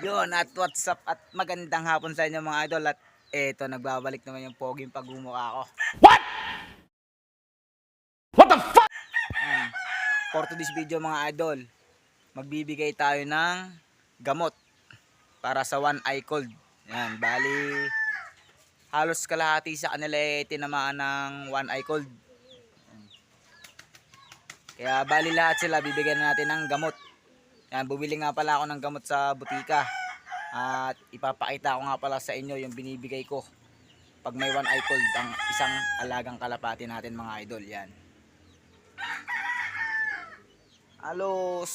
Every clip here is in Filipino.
Yun, at what's up at magandang hapon sa inyo mga idol at eto nagbabalik naman yung poging pagmumukha ko. What? What the fuck? Ayan. For today's video mga idol, magbibigay tayo ng gamot para sa one eye cold. Yan, bali halos kalahati sa kanila ay tinamaan ng one eye cold. Kaya bali lahat sila bibigyan natin ng gamot. Yan, bumili nga pala ako ng gamot sa butika. At ipapakita ko nga pala sa inyo yung binibigay ko pag may one eye cold ang isang alagang kalapati natin mga idol. Yan. Halos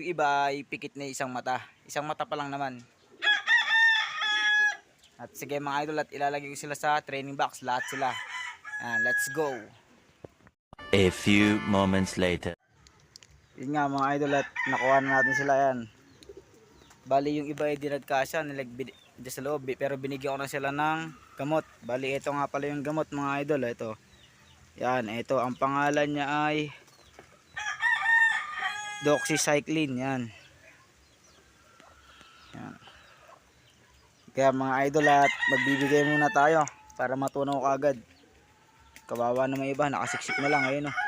yung iba ay pikit na isang mata. Isang mata pa lang naman. At sige mga idol at ilalagay ko sila sa training box. Lahat sila. Yan, let's go. A few moments later. Yun nga mga idol at nakuha na natin sila yan. Bali yung iba ay dinagkasya nilagbid sa loob pero binigyan ko na sila ng gamot. Bali ito nga pala yung gamot mga idol. Ito. Yan, ito ang pangalan niya ay doxycycline yan. yan. Kaya mga idol at magbibigay muna tayo para matunaw ka agad. Kawawa na may iba, nakasiksik na lang ayun oh.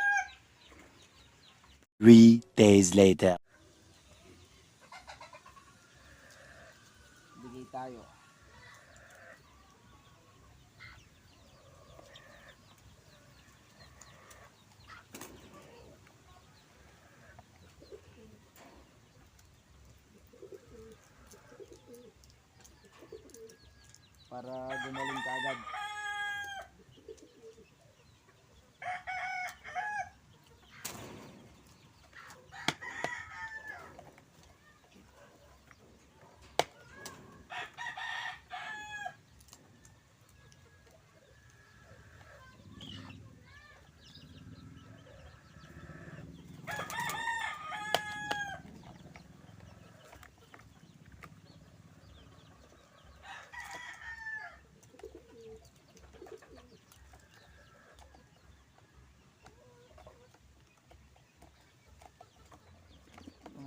Three days later. Para gumaling ka.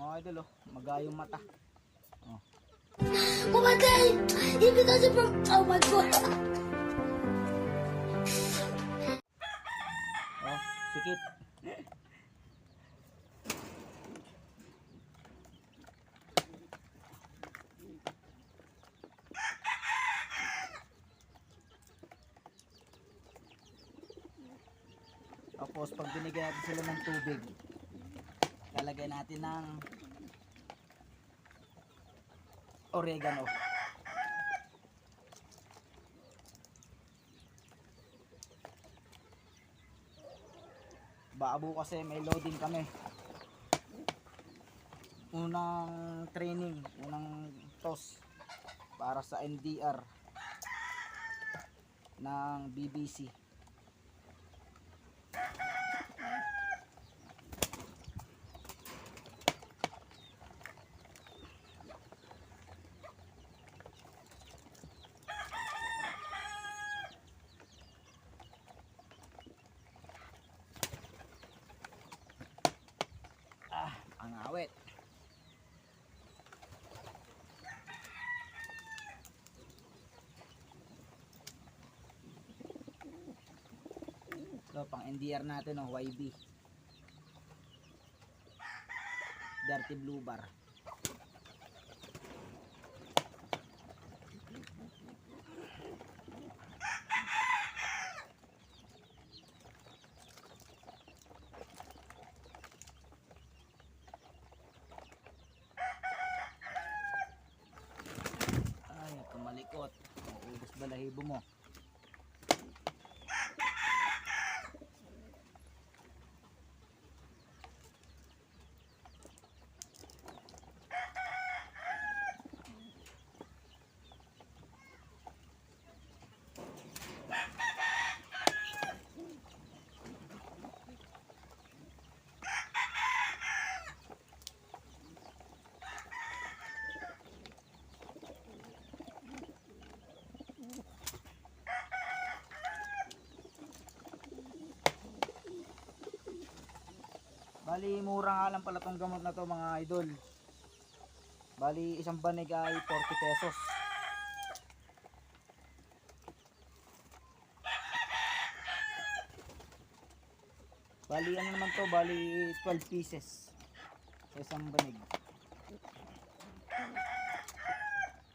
Mga idol oh, magayong mata. Oh my god! Even though it's from oh my god! Oh, pikit. Tapos pag binigyan natin sila ng tubig, lalagay natin ng oregano. Baabo kasi may loading kami. Unang training, unang toss para sa NDR ng BBC. Ah, ang awit. Ito, pang NDR natin, oh, YB. Dirty Blue Bar. Ay, tumalikot. Maubos balahibo mo. Bali, mura nga lang pala tong gamot na to mga idol. Bali, isang banig ay 40 pesos. Bali, ano naman to? Bali, 12 pieces. Sa isang banig.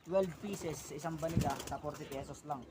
12 pieces sa isang banig ah, sa 40 pesos lang.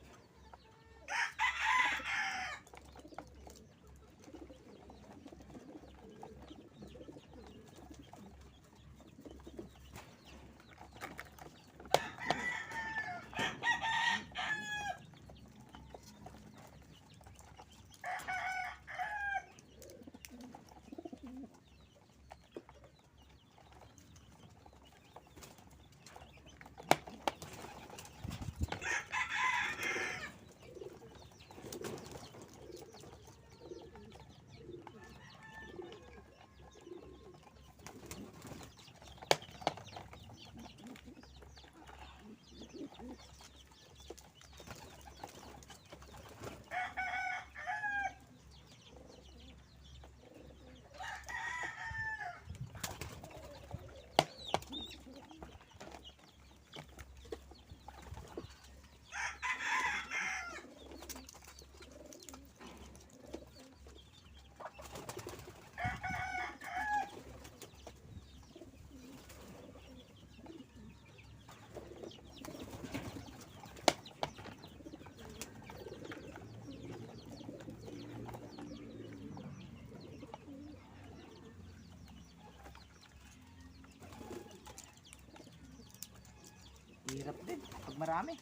Hirap din pag marami.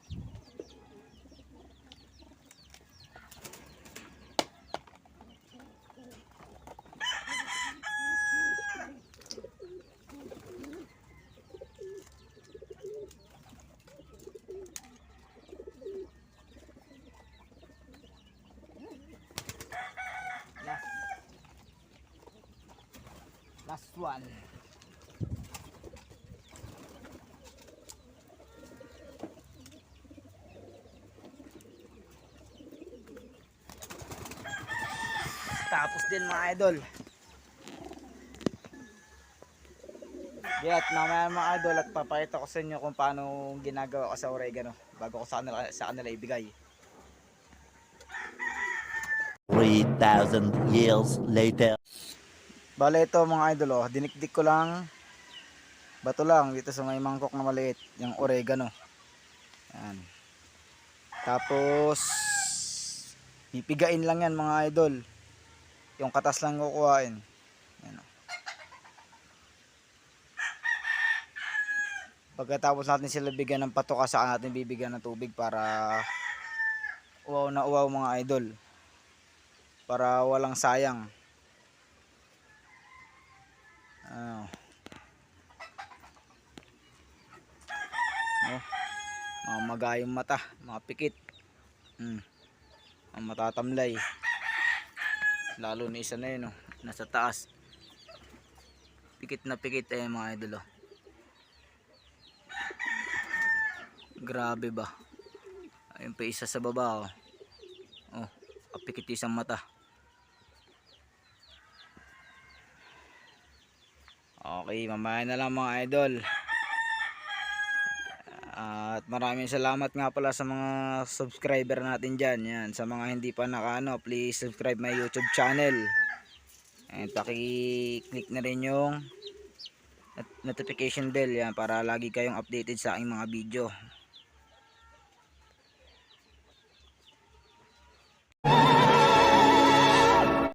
Last. One. Tapos din mga idol. At mamaya mga idol at papakita ko sa inyo kung paano ginagawa ko sa oregano bago ko sa kanila, sa kanila ibigay. 3,000 years later. Bale ito mga idol oh, dinikdik ko lang bato lang dito sa may mangkok na maliit, yung oregano. Yan. Tapos pipigain lang yan mga idol. Yung katas lang kukuhain. Yan oh. Pagkatapos natin sila bigyan ng patoka sa natin bibigyan ng tubig para uwaw na uwaw mga idol. Para walang sayang. Ano. Oh. Mga magayong mata, mga pikit. Hmm. Ang matatamlay. Lalo na isa na yun, oh. nasa taas. Pikit na pikit eh mga idol. Oh. Grabe ba? Ayun pa isa sa baba. Oh, oh kapikit isang mata. Okay, mamaya na lang mga idol. At maraming salamat nga pala sa mga subscriber natin dyan. Yan, sa mga hindi pa nakaano, please subscribe my YouTube channel. And paki-click na rin yung not- notification bell yan para lagi kayong updated sa aking mga video.